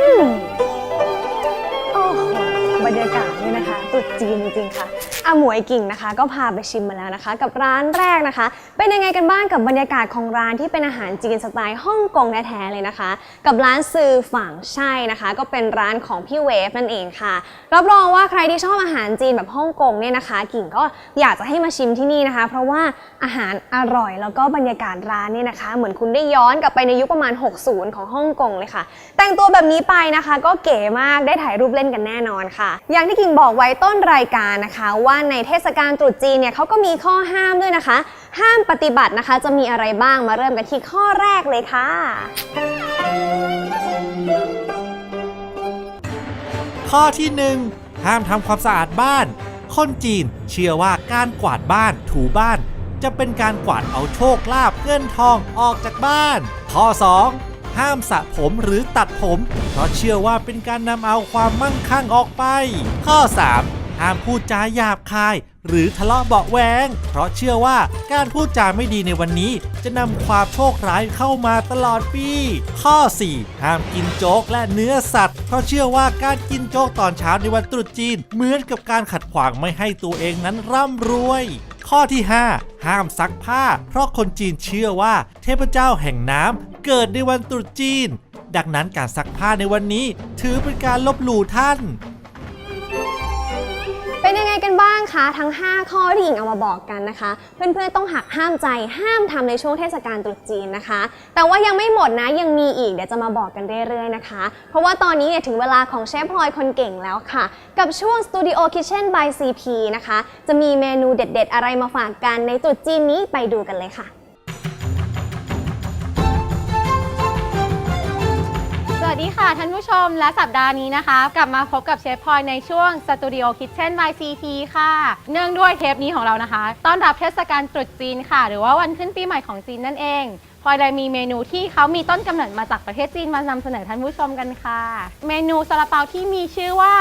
อืมโอ้โหบรรยากาศนี่นะคะตรุดจีนจริงๆค่ะ อาหมวยกิ่งนะคะ ก็พาไปชิมมาแล้วนะคะ กับร้านแรกนะคะ เป็นยังไงกันบ้างกับบรรยากาศของร้านที่เป็นอาหารจีนสไตล์ฮ่องกงแท้ๆเลยนะคะ กับร้านซือฝั่งใช่นะคะ ก็เป็นร้านของพี่เวฟนั่นเองค่ะรับรองว่าใครที่ชอบอาหารจีนแบบฮ่องกงเนี่ยนะคะ กิ่งก็อยากจะให้มาชิมที่นี่นะคะ เพราะว่าอาหารอร่อยแล้วก็บรรยากาศร้านเนี่ยนะคะ เหมือนคุณได้ย้อนกลับไปในยุคประมาณ 60 ของฮ่องกงเลยค่ะ แต่งตัวแบบนี้ไปนะคะ ก็เก๋มากได้ถ่ายรูปเล่นกันแน่นอนค่ะ อย่างที่กิ่งบอกไว้ต้นรายการนะคะว่าในเทศกาลตรุษจีนเนี่ยเขาก็มีข้อห้ามด้วยนะคะ ห้ามปฏิบัตินะคะ จะมีอะไรบ้างมาเริ่มกันที่ข้อแรกเลยค่ะ ข้อที่ 1 ห้ามทำความสะอาดบ้าน คนจีนเชื่อว่าการกวาดบ้านถูบ้าน จะเป็นการกวาดเอาโชคลาภเงินทองออกจากบ้าน ข้อ 2ห้ามสระผมหรือตัดผม เพราะเชื่อว่าเป็นการนำเอาความมั่งคั่งออกไป ข้อ 3 ห้ามพูดจาหยาบคาย หรือทะเลาะเบาะแวง เพราะเชื่อว่าการพูดจาไม่ดีในวันนี้ จะนำความโชคร้ายเข้ามาตลอดปี ข้อ 4 ห้ามกินโจ๊กและเนื้อสัตว์ เพราะเชื่อว่าการกินโจ๊กตอนเช้าในวันตรุษจีน เหมือนกับการขัดขวางไม่ให้ตัวเองนั้นร่ำรวยข้อที่ 5 ห้ามซักผ้า เพราะคนจีนเชื่อว่าเทพเจ้าแห่งน้ำเกิดในวันตรุษจีน ดังนั้นการซักผ้าในวันนี้ ถือเป็นการลบหลู่ท่าน เป็นยังไงกันบ้างคะทั้ง 5 ข้อที่หญิงเอามาบอกกันนะคะ เพื่อนๆต้องหักห้ามใจห้ามทำในช่วงเทศกาลตรุษจีนนะคะ แต่ว่ายังไม่หมดนะยังมีอีกเดี๋ยวจะมาบอกกันเรื่อยๆนะคะ เพราะว่าตอนนี้เนี่ยถึงเวลาของเชฟพลอยคนเก่งแล้วค่ะ กับช่วง Studio Kitchen by CP นะคะ จะมีเมนูเด็ด ๆ อะไรมาฝากกันในตรุษจีนนี้ไปดูกันเลยค่ะ วัสดีค่ะ ท่านผู้ชมและสัปดาห์นี้นะคะ กลับมาพบกับเชฟพลอยในช่วง Studio Kitchen by CP ค่ะ เนื่องด้วยเทปนี้ของเรานะคะ ต้อนรับเทศกาลตรุษจีนค่ะ หรือว่าวันขึ้นปีใหม่ของจีนนั่นเองพลอยเลยมีเมนูที่เขามีต้นกำเนิดมาจากประเทศจีนมานำเสนอท่านผู้ชมกันค่ะ เมนูซาลาเปาที่มีชื่อว่า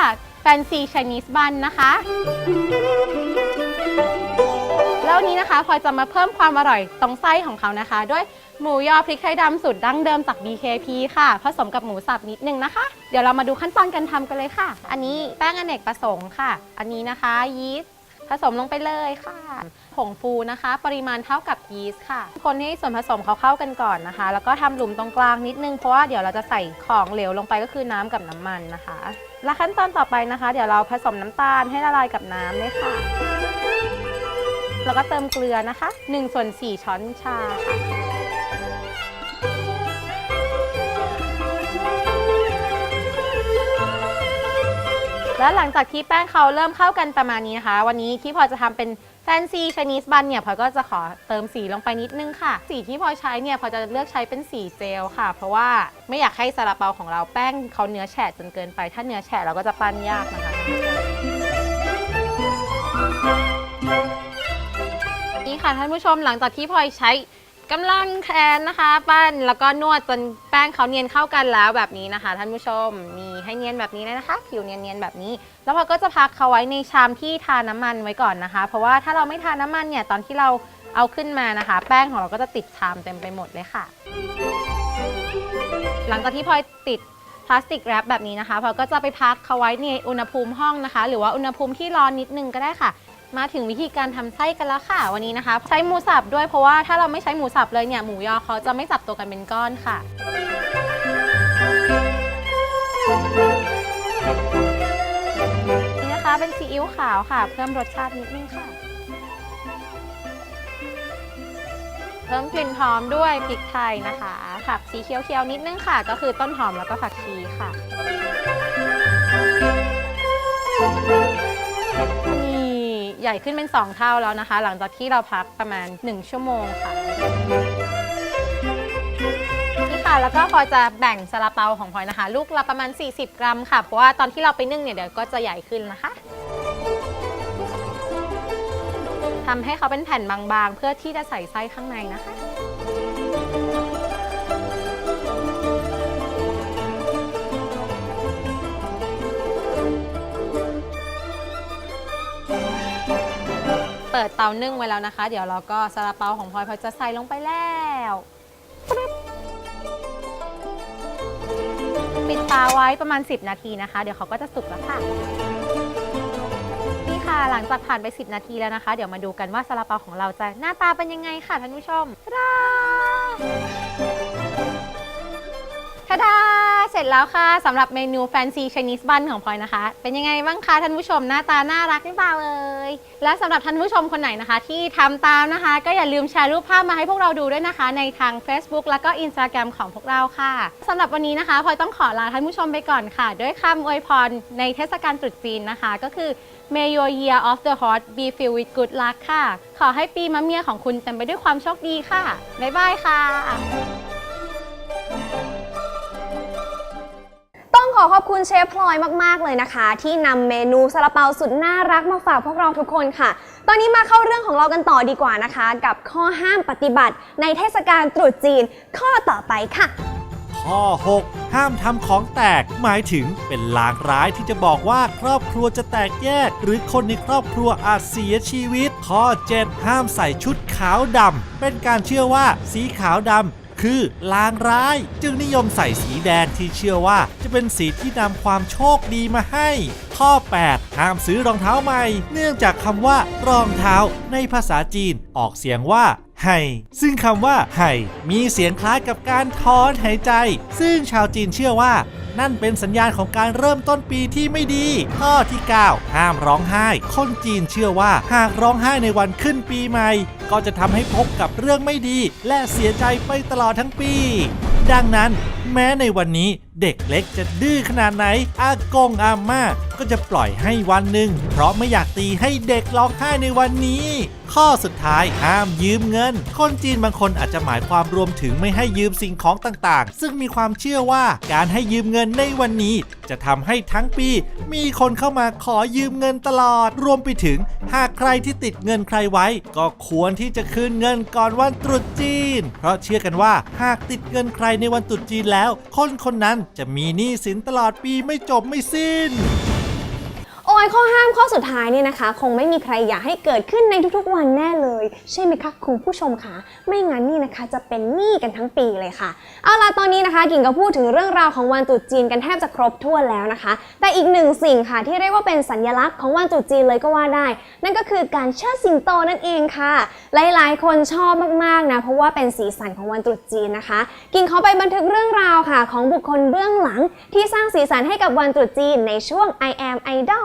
Fancy Chinese Bun นะคะ แล้ววันนี้นะคะพลอยจะมาเพิ่มความอร่อยตรงไส้ของเขานะคะ ด้วยหมูยอพริกไทยดำสูตรดั้งเดิมจาก BKP ค่ะ ผสมกับหมูสับนิดนึงนะคะ เดี๋ยวเรามาดูขั้นตอนการทำกันเลยค่ะ อันนี้แป้งอเนกประสงค์ค่ะ อันนี้นะคะยีสต์ผสมลงไปเลยค่ะ ผงฟูนะคะ ปริมาณเท่ากับยีสต์ค่ะ คนให้ส่วนผสมเขาเข้ากันก่อนนะคะ แล้วก็ทำหลุมตรงกลางนิดนึง เพราะว่าเดี๋ยวเราจะใส่ของเหลวลงไปก็คือน้ำกับน้ำมันนะคะ และขั้นตอนต่อไปนะคะ เดี๋ยวเราผสมน้ำตาลให้ละลายกับน้ำเลยค่ะ แล้วก็เติมเกลือนะคะ1ส่วน4ช้อนชาค่ะแล้วหลังจากที่แป้งเขาเริ่มเข้ากันประมาณนี้นะคะ วันนี้ที่พลอยจะทำเป็นแฟนซีชนีสบันเนี่ยพลอยก็จะขอเติมสีลงไปนิดนึงค่ะ สีที่พลอยใช้เนี่ยพลอยจะเลือกใช้เป็นสีเจลค่ะ เพราะว่าไม่อยากให้ซาลาเปาของเราแป้งเขาเนื้อแฉะจนเกินไป ถ้าเนื้อแฉะเราก็จะปั้นยากนะคะ ค่ะท่านผู้ชมหลังจากที่พลอยใช้กำลังแขนนะคะ ปั้นแล้วก็นวดจนแป้งเขาเนียนเข้ากันแล้วแบบนี้นะคะ ท่านผู้ชมมีให้เนียนแบบนี้เลยนะคะ ผิวเนียนๆแบบนี้ แล้วพลอยก็จะพักเขาไว้ในชามที่ทาน้ำมันไว้ก่อนนะคะ เพราะว่าถ้าเราไม่ทาน้ำมันเนี่ยตอนที่เราเอาขึ้นมานะคะ แป้งของเราก็จะติดชามเต็มไปหมดเลยค่ะ หลังจากที่พลอยติดพลาสติกแรปแบบนี้นะคะพลอยก็จะไปพักเขาไว้ในอุณหภูมิห้องนะคะ หรือว่าอุณหภูมิที่ร้อนนิดนึงก็ได้ค่ะ มาถึงวิธีการทำไส้กันแล้วค่ะ วันนี้นะคะ ใช้หมูสับด้วยเพราะว่าถ้าเราไม่ใช้หมูสับเลยเนี่ยหมูยอเขาจะไม่จับตัวกันเป็นก้อนค่ะ นี่นะคะเป็นซีอิ๊วขาวค่ะ เพิ่มรสชาตินิดนึงค่ะ เพิ่มกลิ่นหอมด้วยพริกไทยนะคะผักสีเขียวๆนิดนึงค่ะ ก็คือต้นหอมแล้วก็ผักชีค่ะ ใหญ่ขึ้นเป็น 2 เท่าแล้วนะคะ หลังจากที่เราพักประมาณ 1 ชั่วโมงค่ะนี่ค่ะ แล้วก็พลอยจะแบ่งซาลาเปาของพลอยนะคะ ลูกละประมาณ 40 กรัมค่ะ เพราะว่าตอนที่เราไปนึ่งเนี่ยเดี๋ยวก็จะใหญ่ขึ้นนะคะทำให้เขาเป็นแผ่นบางๆ เพื่อที่จะใส่ไส้ข้างในนะคะ ปิดเตานึ่งไว้แล้วนะคะ เดี๋ยวเราก็ซาลาเปาของพลอยพลอยจะใส่ลงไปแล้วฟ้าไว้ประมาณ 10 นาทีนะคะ เดี๋ยวเขาก็จะสุกแล้วค่ะ นี่ค่ะหลังจากผ่านไป 10 นาทีแล้วนะคะ เดี๋ยวมาดูกันว่าซาลาเปาของเราจะหน้าตาเป็นยังไงค่ะท่านผู้ชมทะดาทะดา เสร็จแล้วค่ะสำหรับเมนูแฟนซี Chinese bun ของพลอยนะคะ เป็นยังไงบ้างคะท่านผู้ชมหน้าตาน่ารักหรือเปล่าเอ่ยและสำหรับท่านผู้ชมคนไหนนะคะ ที่ทำตามนะคะ ก็อย่าลืมแชร์รูปภาพมาให้พวกเราดูด้วยนะคะ ในทาง Facebook แล้วก็ Instagram ของพวกเราค่ะสำหรับวันนี้นะคะพลอยต้องขอลาท่านผู้ชมไปก่อนค่ะ ด้วยคำอวยพรในเทศกาลตรุษจีนนะคะ ก็คือ May your year of the horse be filled with good luck ค่ะ ขอให้ปีมะเมียของคุณเต็มไปด้วยความโชคดีค่ะบ๊ายบายค่ะ องขอขอบคุณเชฟพลอยมาก ๆ เลยนะคะ ที่นำเมนูซาลาเปาสุดน่ารักมาฝากพวกเราทุกคนค่ะ ตอนนี้มาเข้าเรื่องของเรากันต่อดีกว่านะคะ กับข้อห้ามปฏิบัติในเทศกาลตรุษจีน ข้อต่อไปค่ะ ข้อ 6 ห้ามทำของแตก หมายถึงเป็นลางร้ายที่จะบอกว่าครอบครัวจะแตกแยก หรือคนในครอบครัวอาจเสียชีวิต ข้อ 7 ห้ามใส่ชุดขาวดำเป็นการเชื่อว่าสีขาวดำ คือลางร้าย จึงนิยมใส่สีแดงที่เชื่อว่าจะเป็นสีที่นำความโชคดีมาให้ ข้อ 8 ห้ามซื้อรองเท้าใหม่ เนื่องจากคำว่ารองเท้าในภาษาจีนออกเสียงว่าไห่ซึ่งคำว่าไห่มีเสียงคล้ายกับการถอนหายใจ ซึ่งชาวจีนเชื่อว่า นั่นเป็นสัญญาณของการเริ่มต้นปีที่ไม่ดี ข้อที่ 9 ห้ามร้องไห้ คนจีนเชื่อว่าหากร้องไห้ในวันขึ้นปีใหม่ ก็จะทำให้พบกับเรื่องไม่ดี และเสียใจไปตลอดทั้งปี ดังนั้นแม้ในวันนี้เด็กเล็กจะดื้อขนาดไหน อากงอาม่าก็จะปล่อยให้วันหนึ่ง เพราะไม่อยากตีให้เด็กร้องไห้ในวันนี้ ข้อสุดท้ายห้ามยืมเงิน คนจีนบางคนอาจจะหมายความรวมถึงไม่ให้ยืมสิ่งของต่างๆ ซึ่งมีความเชื่อว่าการให้ยืมเงินในวันนี้ จะทำให้ทั้งปี มีคนเข้ามาขอยืมเงินตลอด รวมไปถึง หากใครที่ติดเงินใครไว้ ก็ควรที่จะคืนเงินก่อนวันตรุษจีน เพราะเชื่อกันว่าหากติดเงินใครในวันตรุษจีนแล้ว คนคนนั้นจะมีหนี้สินตลอดปีไม่จบไม่สิ้น ยข้อห้ามข้อสุดท้ายเนี่ยนะคะ คงไม่มีใครอยากให้เกิดขึ้นในทุกๆวันแน่เลย ใช่ไหมคะคุณผู้ชมคะไม่งั้นนี่นะคะจะเป็นหนี้กันทั้งปีเลยค่ะ เอาล่ะตอนนี้นะคะกิ่งก็พูดถึงเรื่องราวของวันตรุษจีนกันแทบจะครบถ้วนแล้วนะคะ แต่อีกหนึ่งสิ่งค่ะที่เรียกว่าเป็นสัญลักษณ์ของวันตรุษจีนเลยก็ว่าได้ นั่นก็คือการเชิดสิงโตนั่นเองค่ะ หลายๆ คนชอบมากๆนะเพราะว่าเป็นสีสันของวันตรุษจีนนะคะ กิ่งเขาไปบันทึกเรื่องราวค่ะ ของบุคคลเบื้องหลัง ที่สร้างสีสันให้กับวันตรุษจีนในช่วง I am Idol